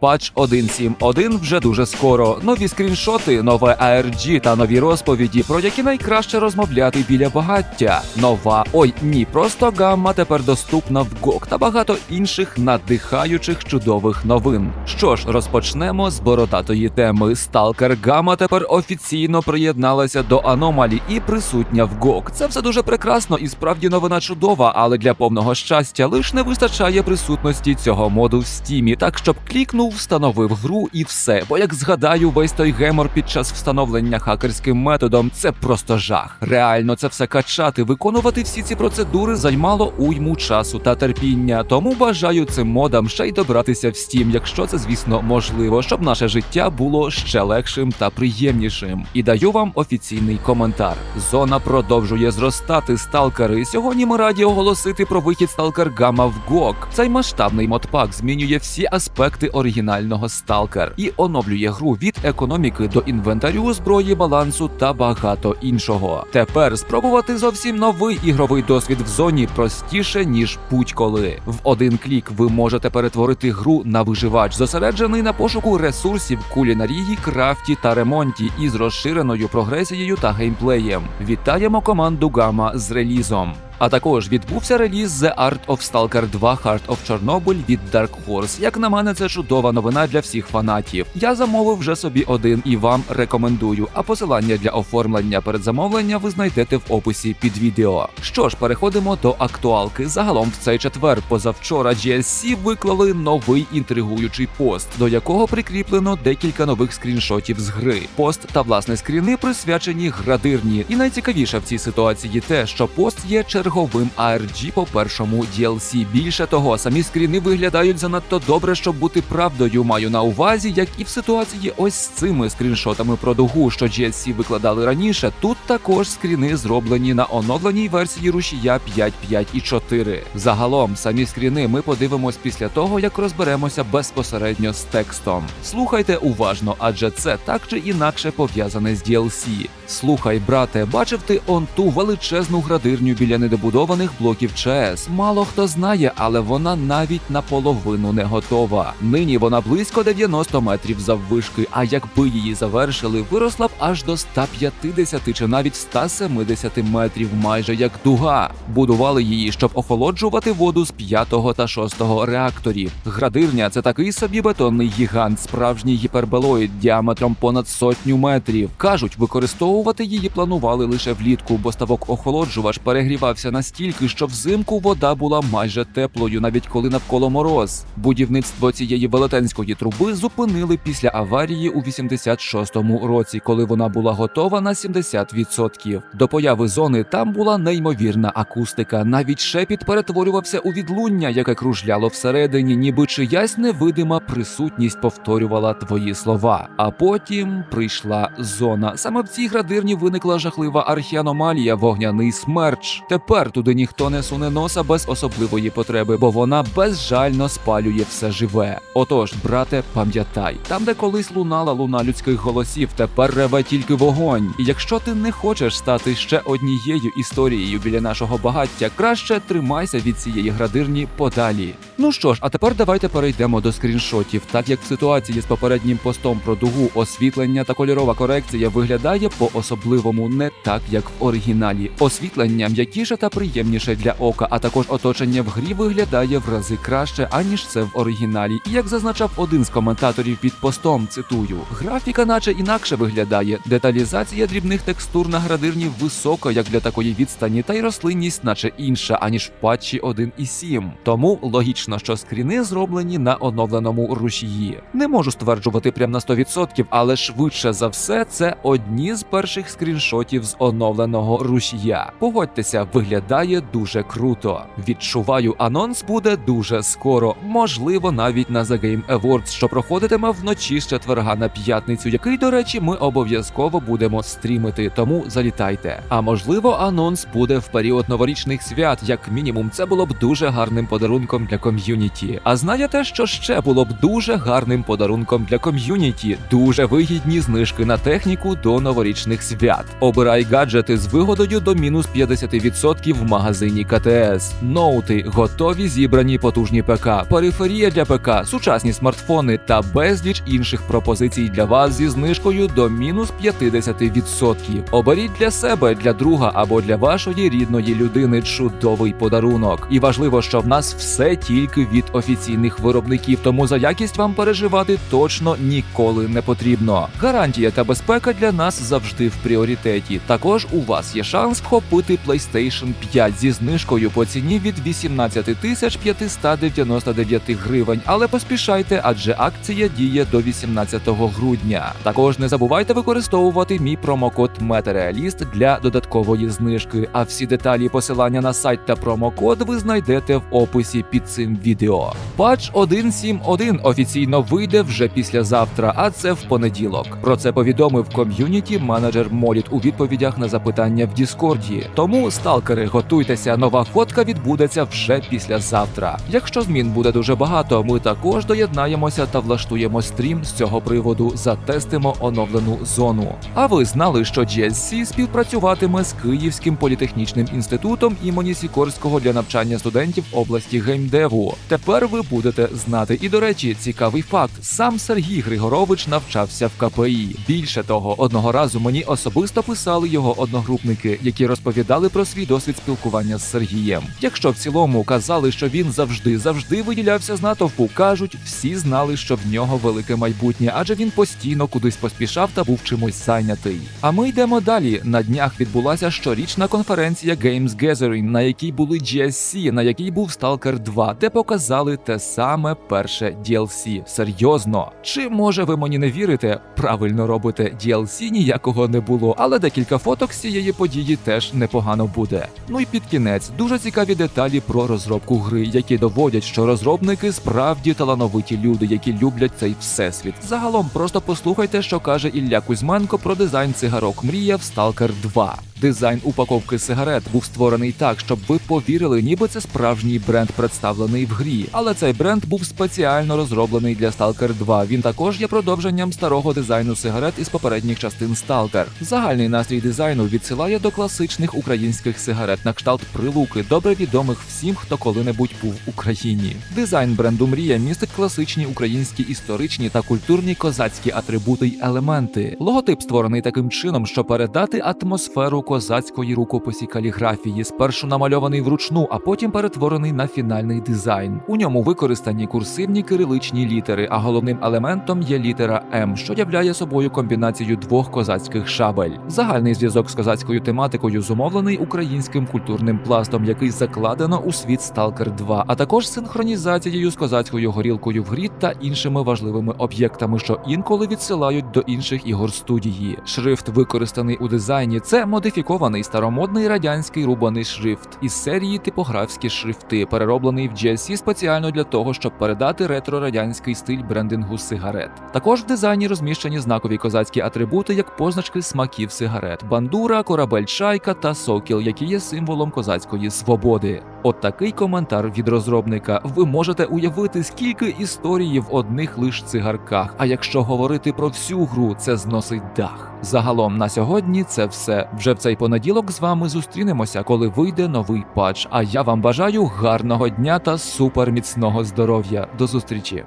Патч 1.7.1 вже дуже скоро. Нові скріншоти, нове ARG та нові розповіді, про які найкраще розмовляти біля багаття. Нова, ой, ні, просто гамма тепер доступна в GOG та багато інших надихаючих чудових новин. Що ж, розпочнемо з бородатої теми. Сталкер Гамма тепер офіційно приєдналася до аномалі і присутня в GOG. Це все дуже прекрасно і справді новина чудова, але для повного щастя лиш не вистачає присутності цього моду в стімі, так щоб клікнув, встановив гру і все. Бо як згадаю, весь той гемор під час встановлення хакерським методом це просто жах. Реально це все качати, виконувати всі ці процедури займало уйму часу та терпіння. Тому бажаю цим модам ще й добратися в Steam, якщо це, звісно, можливо, щоб наше життя було ще легшим та приємнішим. І даю вам офіційний коментар. Зона продовжує зростати сталкери. Сьогодні ми раді оголосити про вихід Сталкер Гамма в GOG. Цей масштабний модпак змінює всі аспекти оригінального Сталкер і оновлює гру від економіки до інвентарю, зброї, балансу та багато іншого. Тепер спробувати зовсім новий ігровий досвід в зоні простіше ніж будь-коли. В один клік ви можете перетворити гру на виживач, зосереджений на пошуку ресурсів, кулінарії, крафті та ремонті із розширеною прогресією та геймплеєм. Вітаємо команду Гама з релізом. А також відбувся реліз The Art of Stalker 2 Heart of Chernobyl від Dark Horse. Як на мене, це чудова новина для всіх фанатів. Я замовив вже собі один і вам рекомендую. А посилання для оформлення передзамовлення ви знайдете в описі під відео. Що ж, переходимо до актуалки. Загалом в цей четвер, позавчора, GSC виклали новий інтригуючий пост, до якого прикріплено декілька нових скріншотів з гри. Пост та власне скріни присвячені градирні. І найцікавіше в цій ситуації те, що пост є черговим ARG по першому DLC. Більше того, самі скріни виглядають занадто добре, щоб бути правдою. Маю на увазі, як і в ситуації ось з цими скріншотами про дугу, що GSC викладали раніше. Тут також скріни зроблені на оновленій версії рушія 5.5 і 4. Загалом самі скріни ми подивимось після того, як розберемося безпосередньо з текстом. Слухайте уважно, адже це так чи інакше пов'язане з DLC. Слухай, брате, бачив ти он ту величезну градирню біля недобудованих блоків ЧАЕС. Мало хто знає, але вона навіть наполовину не готова. Нині вона близько 90 метрів заввишки, а якби її завершили, виросла б аж до 150 чи навіть 170 метрів, майже як дуга. Будували її, щоб охолоджувати воду з 5 та 6 реакторів. Градирня це такий собі бетонний гігант, справжній гіпербелоїд діаметром понад сотню метрів. Кажуть, використовувати її планували лише влітку, бо ставок охолоджувач перегрівався настільки, що взимку вода була майже теплою, навіть коли навколо мороз. Будівництво цієї велетенської труби зупинили після аварії у 86-му році, коли вона була готова на 70%. До появи зони там була неймовірна акустика. Навіть шепіт перетворювався у відлуння, яке кружляло всередині, ніби чиясь невидима присутність повторювала твої слова. А потім прийшла зона. Саме в цій градирні виникла жахлива архіаномалія, вогняний смерч. Тепер туди ніхто не суне носа без особливої потреби, бо вона безжально спалює все живе. Отож, брате, пам'ятай, там, де колись лунала луна людських голосів, тепер реве тільки вогонь. І якщо ти не хочеш стати ще однією історією біля нашого багаття, краще тримайся від цієї градирні подалі. Ну що ж, а тепер давайте перейдемо до скріншотів. Так як в ситуації з попереднім постом про дугу освітлення та кольорова корекція виглядає по-особливому не так, як в оригіналі. Освітлення м'якіше та приємніше для ока, а також оточення в грі виглядає в рази краще, аніж це в оригіналі. І як зазначав один з коментаторів під постом, цитую: графіка, наче інакше виглядає. Деталізація дрібних текстур на градирні висока, як для такої відстані, та й рослинність, наче інша, аніж в патчі 1.7. Тому логічно, що скріни зроблені на оновленому рушії. Не можу стверджувати прям на 100%, але швидше за все, це одні з перших скріншотів з оновленого рушія. Погодьтеся, виглядає дуже круто. Відчуваю, анонс буде дуже скоро, можливо, навіть на The Game Awards, що проходитиме вночі з четверга на п'ятницю, який, до речі, ми обов'язково будемо стрімити, тому залітайте. А можливо, анонс буде в період новорічних свят, як мінімум, це було б дуже гарним подарунком для ком'юніті. А знаєте, що ще було б дуже гарним подарунком для ком'юніті? Дуже вигідні знижки на техніку до новорічних свят. Обирай гаджети з вигодою до мінус 50% 20% в магазині КТС. Ноути, готові зібрані потужні ПК, периферія для ПК, сучасні смартфони та безліч інших пропозицій для вас зі знижкою до мінус 50%. Оберіть для себе, для друга або для вашої рідної людини чудовий подарунок. І важливо, що в нас все тільки від офіційних виробників, тому за якість вам переживати точно ніколи не потрібно. Гарантія та безпека для нас завжди в пріоритеті. Також у вас є шанс вхопити PlayStation 5 зі знижкою по ціні від 18 тисяч 599 гривень. Але поспішайте, адже акція діє до 18 грудня. Також не забувайте використовувати мій промокод Метереаліст для додаткової знижки. А всі деталі посилання на сайт та промокод ви знайдете в описі під цим відео. Патч 1.7.1 офіційно вийде вже післязавтра, а це в понеділок. Про це повідомив ком'юніті менеджер Моліт у відповідях на запитання в Діскорді. Тому, сталкери, готуйтеся, нова фотка відбудеться вже післязавтра. Якщо змін буде дуже багато, ми також доєднаємося та влаштуємо стрім з цього приводу, затестимо оновлену зону. А ви знали, що GSC співпрацюватиме з Київським політехнічним інститутом імені Сікорського для навчання студентів області геймдеву. Тепер ви будете знати. І до речі, цікавий факт: сам Сергій Григорович навчався в КПІ. Більше того, одного разу мені особисто писали його одногрупники, які розповідали про свій досвід спілкування з Сергієм. Якщо в цілому казали, що він завжди завжди виділявся з натовпу, кажуть, всі знали, що в нього велике майбутнє, адже він постійно кудись поспішав та був чимось зайнятий. А ми йдемо далі. На днях відбулася щорічна конференція Games Gathering, на якій були GSC, на якій був Stalker 2, де показали те саме перше DLC. Серйозно, чи може ви мені не вірите? Правильно робите, DLC ніякого не було, але декілька фоток з цієї події теж непогано буде. Ну і під кінець дуже цікаві деталі про розробку гри, які доводять, що розробники справді талановиті люди, які люблять цей всесвіт. Загалом просто послухайте, що каже Ілля Кузьменко про дизайн цигарок Мрія в Stalker 2. Дизайн упаковки сигарет був створений так, щоб ви повірили, ніби це справжній бренд представлений в грі. Але цей бренд був спеціально розроблений для Stalker 2. Він також є продовженням старого дизайну сигарет із попередніх частин Stalker. Загальний настрій дизайну відсилає до класичних українських сигарет на кшталт прилуки, добре відомих всім, хто коли-небудь був в Україні. Дизайн бренду Мрія містить класичні українські історичні та культурні козацькі атрибути й елементи. Логотип створений таким чином, щоб передати атмосферу козацької рукописі каліграфії, спершу намальований вручну, а потім перетворений на фінальний дизайн. У ньому використані курсивні кириличні літери, а головним елементом є літера М, що являє собою комбінацію двох козацьких шабель. Загальний зв'язок з козацькою тематикою зумовлений українським культурним пластом, який закладено у світ Stalker 2, а також синхронізацією з козацькою горілкою в грі та іншими важливими об'єктами, що інколи відсилають до інших ігор студії. Шрифт, використаний у дизайні, це модифікований старомодний радянський рубаний шрифт із серії типографські шрифти, перероблений в GSC спеціально для того, щоб передати ретро-радянський стиль брендингу сигарет. Також в дизайні розміщені знакові козацькі атрибути, як позначки смаків сигарет, бандура, корабель чайка та сокіл, які є символом козацької свободи. От такий коментар від розробника. Ви можете уявити, скільки історії в одних лиш цигарках. А якщо говорити про всю гру, це зносить дах. Загалом на сьогодні це все. Вже в цей понеділок з вами зустрінемося, коли вийде новий патч. А я вам бажаю гарного дня та суперміцного здоров'я. До зустрічі!